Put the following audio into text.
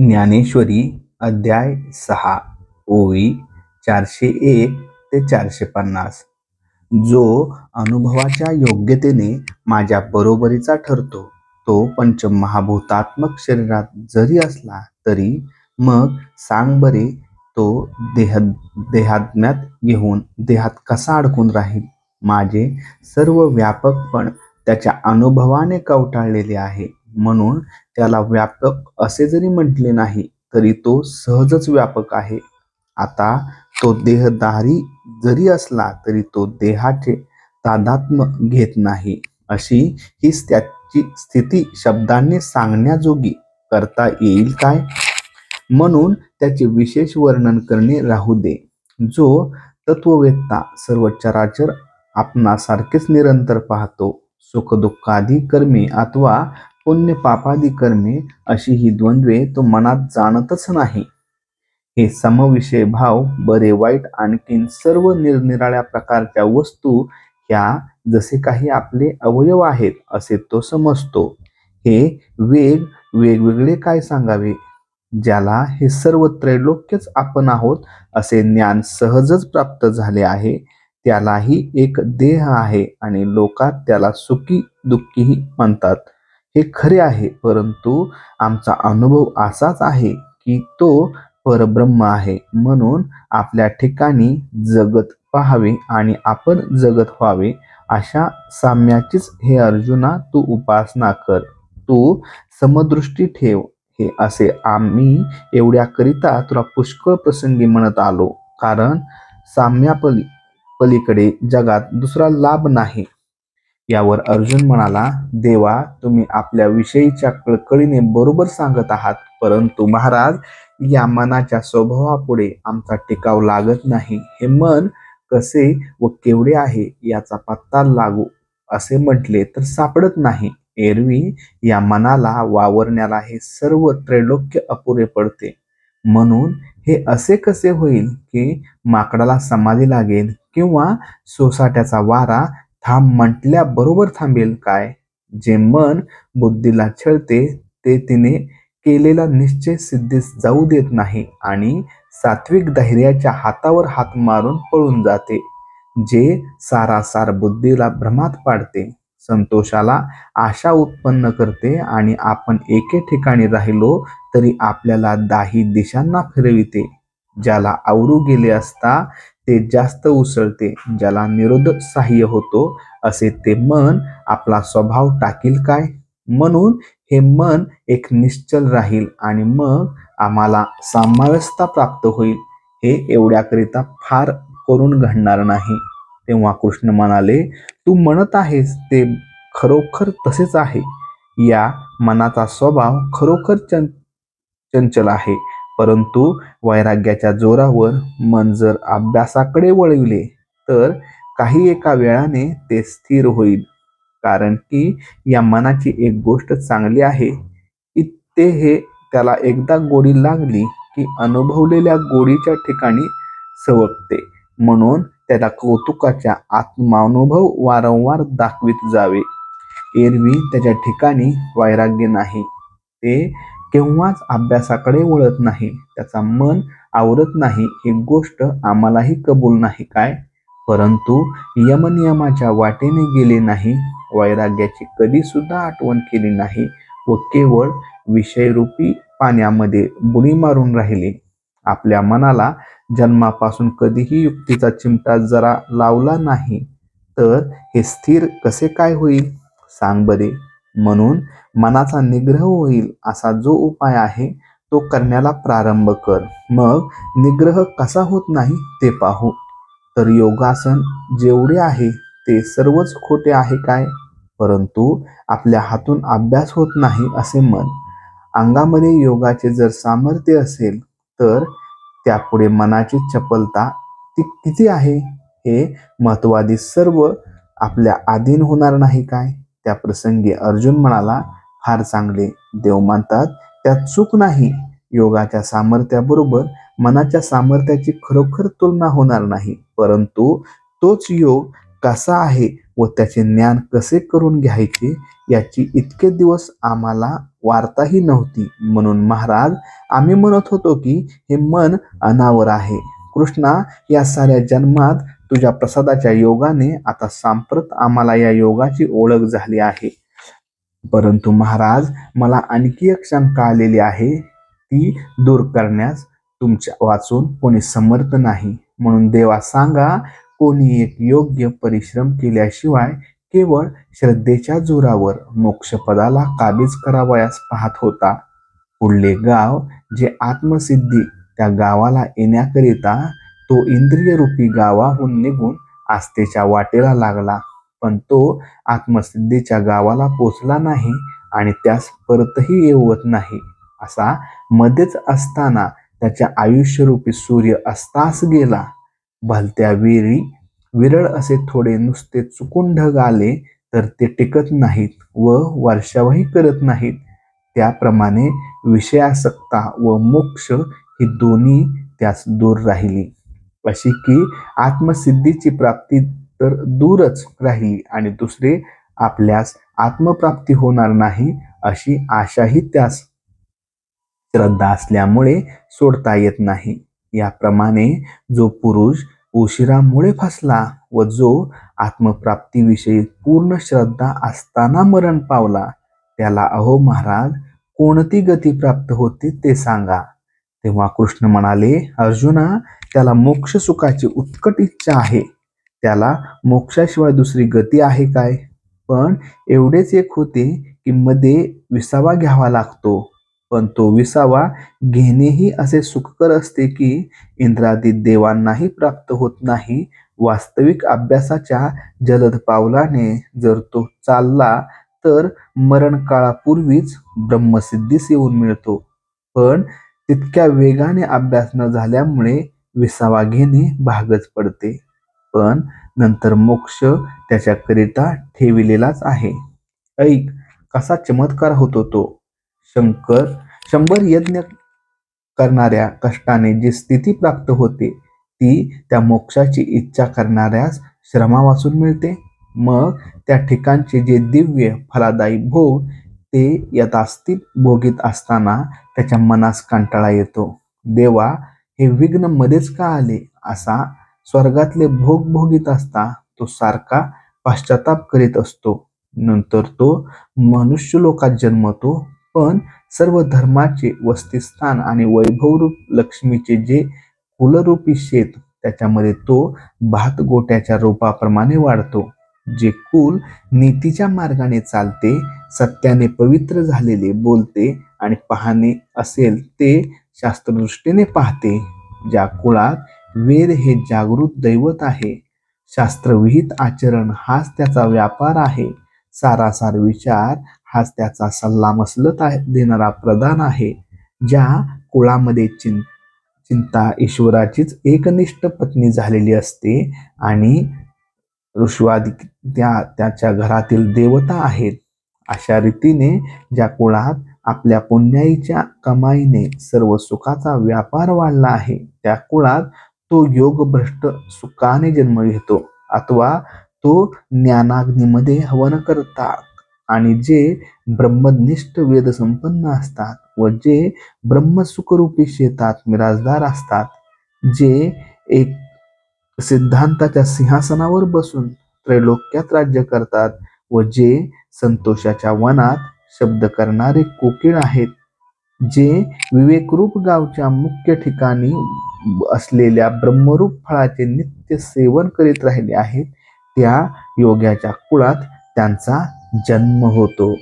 ज्ञानेश्वरी अध्याय सहा ओवी चारशे एक ते चारशे पन्नास. जो अनुभवाच्या योग्यतेने माझ्या बरोबरीचा ठरतो तो पंचमहाभूतात्मक शरीरात जरी असला तरी मग सांग बरे तो देह देहात्म्यात घेऊन देहात कसा अडकून राहील? माझे सर्व व्यापकपण त्याच्या अनुभवाने कवटाळलेले आहे. म्हणून त्याला व्यापक असे जरी म्हटले नाही तरी तो सहजच व्यापक आहे. आता तो देहधारी जरी असला तरी तो देहाचे तादात्म घेत नाही. अशी ही त्याची स्थिती शब्दांनी सांगण्याजोगी करता येईल काय? म्हणून त्याचे विशेष वर्णन करणे राहू दे. जो तत्ववेत्ता सर्व चराचर आपणासारखेच निरंतर पाहतो सुखदुःखादी कर्मे अथवा पुण्य पापादी कर्मे अशी ही द्वंद्वे तो मनात जाणतच नाही. हे समविषय भाव बरे वाईट आणखीन सर्व निरनिराळ्या प्रकारच्या वस्तू ह्या जसे काही आपले अवयव आहेत असे तो समजतो. हे वेग वेगवेगळे काय सांगावे? ज्याला हे सर्व त्रैलोक्यच आपण आहोत असे ज्ञान सहजच प्राप्त झाले आहे. त्यालाही एक देह आहे आणि लोकात त्याला सुखी दुःखीही म्हणतात. हे खरे आहे परंतु आमचा अनुभव असाच आहे की तो परब्रह्म आहे. म्हणून आपल्या ठिकाणी जगत पाहावे आणि आपण जगत व्हावे अशा साम्याचीच हे अर्जुना तू उपासना कर. तू समदृष्टी ठेव. हे असे आम्ही एवढ्याकरिता तुला पुष्कळ प्रसंगी म्हणत आलो. कारण साम्यापली पलीकडे जगात दुसरा लाभ नाही. यावर अर्जुन म्हणाला देवा तुम्ही आपल्या विषयीच्या कळकळीने बरोबर सांगत आहात परंतु महाराज या मनाच्या स्वभावापुढे आमचा टिकाव लागत नाही. हे मन कसे व केवढे आहे याचा पत्ता लागू असे म्हटले तर सापडत नाही. एरवी या मनाला वावरण्याला हे सर्व त्रैलोक्य अपुरे पडते. म्हणून हे असे कसे होईल की माकडाला समाधी लागेल किंवा सोसाट्याचा वारा थांब म्हटल्याबरोबर थांबेल काय? जे मन बुद्धीला छळते ते तिने केलेला निश्चय सिद्धीस जाऊ देत नाही आणि सात्विक धैर्याच्या हातावर हात मारून पळून जाते जे सारासार बुद्धीला भ्रमात पाडते संतोषाला आशा उत्पन्न करते आणि आपण एके ठिकाणी राहिलो तरी आपल्याला दाही दिशांना फिरविते ज्याला आवरू गेले असता ते जास्त उसळते ज्याला निरोध सहाय्य होतो असे ते मन आपला स्वभाव टाकील काय? म्हणून हे मन एक निश्चल राहील आणि मग आम्हाला सामाव्यस्था प्राप्त होईल. हे एवढ्याकरिता फार करून घडणार नाही. तेव्हा कृष्ण म्हणाले तू म्हणत आहेस ते खरोखर तसेच आहे. या मनाचा स्वभाव खरोखर चं चंचल आहे. परंतु वैराग्याच्या जोरावर मन जर अभ्यासाकडे वळविले तर काही एका वेळाने ते स्थिर होईल. कारण की या मनाची एक गोष्ट चांगली आहे. की ते हे त्याला एकदा गोडी लागली की अनुभवलेल्या गोडीच्या ठिकाणी सवकते म्हणून त्याला कौतुकाच्या आत्मानुभव वारंवार दाखवित जावे. एरवी त्याच्या ठिकाणी वैराग्य नाही. ते केव्हाच अभ्यासाकडे वळत नाही त्याचा मन आवरत नाही ही गोष्ट आम्हालाही कबूल नाही काय? परंतु यमनियमाच्या वाटेने गेले नाही वैराग्याची कधीसुद्धा आठवण केली नाही व केवळ विषयरूपी पाण्यामध्ये बुडी मारून राहिले. आपल्या मनाला जन्मापासून कधीही युक्तीचा चिमटा जरा लावला नाही तर हे स्थिर कसे काय होईल? सांग बरे. म्हणून मनाचा निग्रह होईल असा जो उपाय आहे तो करण्याला प्रारंभ कर. मग निग्रह कसा होत नाही ते पाहू. तर योगासन जेवढे आहे ते सर्वच खोटे आहे काय? परंतु आपल्या हातून अभ्यास होत नाही असे मन अंगामध्ये योगाचे जर सामर्थ्य असेल तर त्यापुढे मनाची चपलता ती किती आहे? हे महत्वादी सर्व आपल्या अधीन होणार नाही काय? त्या प्रसंगी अर्जुन म्हणाला फार चांगले देव मानतात. त्यात चूक नाही. योगाच्या सामर्थ्याबरोबर मनाच्या सामर्थ्याची खरोखर तुलना होणार नाही. परंतु तोच योग कसा आहे व त्याचे ज्ञान कसे करून घ्यायचे याची इतके दिवस आम्हाला वार्ताही नव्हती. म्हणून महाराज आम्ही म्हणत होतो की हे मन अनावर आहे. कृष्णा या साऱ्या जन्मात तुझ्या प्रसादाच्या योगाने आता सांप्रत आम्हाला या योगाची ओळख झाली आहे. परंतु महाराज मला आणखी एक शंका आलेली आहे. ती दूर करण्यास तुमच्या वाचून कोणी समर्थ नाही. म्हणून देवा सांगा कोणी एक योग्य परिश्रम केल्याशिवाय केवळ श्रद्धेच्या जोरावर मोक्षपदाला काबीज करावयास पाहत होता. पुढले गाव जे आत्मसिद्धी त्या गावाला येण्याकरिता तो इंद्रिय रूपी गावाहून निघून आस्थेच्या वाटेला लागला. पण तो आत्मसिद्धीच्या गावाला पोचला नाही आणि त्यास परतही येवत नाही. असा मध्येच असताना त्याच्या आयुष्यरूपी सूर्य अस्तास गेला. भलत्या वेळी विरळ असे थोडे नुसते चुकून ढग आले तर ते टिकत नाहीत व वर्षावही करत नाहीत. त्याप्रमाणे विषयासक्ता व मोक्ष ही दोन्ही त्यास दूर राहिली. अशी की आत्मसिद्धीची प्राप्ती तर दूरच राहिली आणि दुसरे आपल्यास आत्मप्राप्ती होणार नाही अशी आशाही त्यास श्रद्धा असल्यामुळे सोडता येत नाही. याप्रमाणे जो पुरुष उशिरामुळे फसला व जो आत्मप्राप्तीविषयी पूर्ण श्रद्धा असताना मरण पावला त्याला अहो महाराज कोणती गती प्राप्त होते ते सांगा. तेव्हा कृष्ण म्हणाले अर्जुना त्याला मोक्ष सुखाची उत्कट इच्छा आहे. त्याला मोक्षाशिवाय दुसरी गती आहे काय? पण एवढेच एक होते की मध्ये विसावा घ्यावा लागतो. पण तो विसावा घेणेही असे सुखकर असते की इंद्रादी देवांनाही प्राप्त होत नाही. वास्तविक अभ्यासाच्या जलद पावलाने जर तो चालला तर मरण काळापूर्वीच ब्रह्मसिद्धीस येऊन मिळतो. पण तितक्या वेगाने अभ्यास न झाल्यामुळे विसावा घेणे भागच पडते. पण नंतर मोक्ष त्याच्याकरिता ठेविलेलाच आहे. ऐक कसा चमत्कार होतो तो? शंकर शंभर यज्ञ करणाऱ्या कष्टाने जी स्थिती प्राप्त होते ती त्या मोक्षाची इच्छा करणाऱ्यास श्रमावासून मिळते. मग त्या ठिकाणचे जे दिव्य फलादायी भोग ते यथास्थित भोगीत असताना त्याच्या मनास कंटाळा येतो. देवा हे विघ्न मध्येच का आले? असा स्वर्गातले भोग भोगीत असता तो सारखा पश्चाताप करीत असतो. नंतर तो मनुष्य लोकात जन्मतो पण सर्व धर्माचे वस्तिस्थान आणि वैभवरूप लक्ष्मीचे जे कुलरूपी शेत त्याच्यामध्ये तो भात गोट्याच्या रूपाप्रमाणे वाढतो. जे कुल नीतीच्या मार्गाने चालते सत्याने पवित्र झालेले बोलते आणि पाहणे असेल ते शास्त्रदृष्टीने पाहते ज्या कुळात वेद हे जागृत दैवत आहे. शास्त्रविहित आचरण हाच त्याचा व्यापार आहे. सारासार विचार हाच त्याचा सल्ला मसलत आहे देणारा प्रदान आहे. ज्या कुळामध्ये चिं चिंता ईश्वराचीच एकनिष्ठ पत्नी झालेली असते आणि ऋषवादी त्या त्याच्या घरातील देवता आहेत. अशा रीतीने ज्या कुळात आपल्या पुण्याईच्या कमाईने सर्व सुखाचा व्यापार वाढला आहे त्या कुळात तो योगभ्रष्ट सुखाने जन्म घेतो अथवा तो ज्ञानाग्नीमध्ये हवन करतात आणि जे ब्रह्मनिष्ठ वेद संपन्न असतात व जे ब्रह्मसुखरूपी शेतात मिराजदार असतात जे एक सिद्धांताच्या सिंहासनावर बसून त्रैलोक्यात राज्य करतात व जे संतोषाच्या वनात शब्द करणारे कोकिळ आहेत जे विवेकरूप गावच्या मुख्य ठिकाणी असलेल्या ब्रह्मरूप फळाचे नित्य सेवन करीत राहिले आहेत त्या योग्याच्या कुळात त्यांचा जन्म होतो.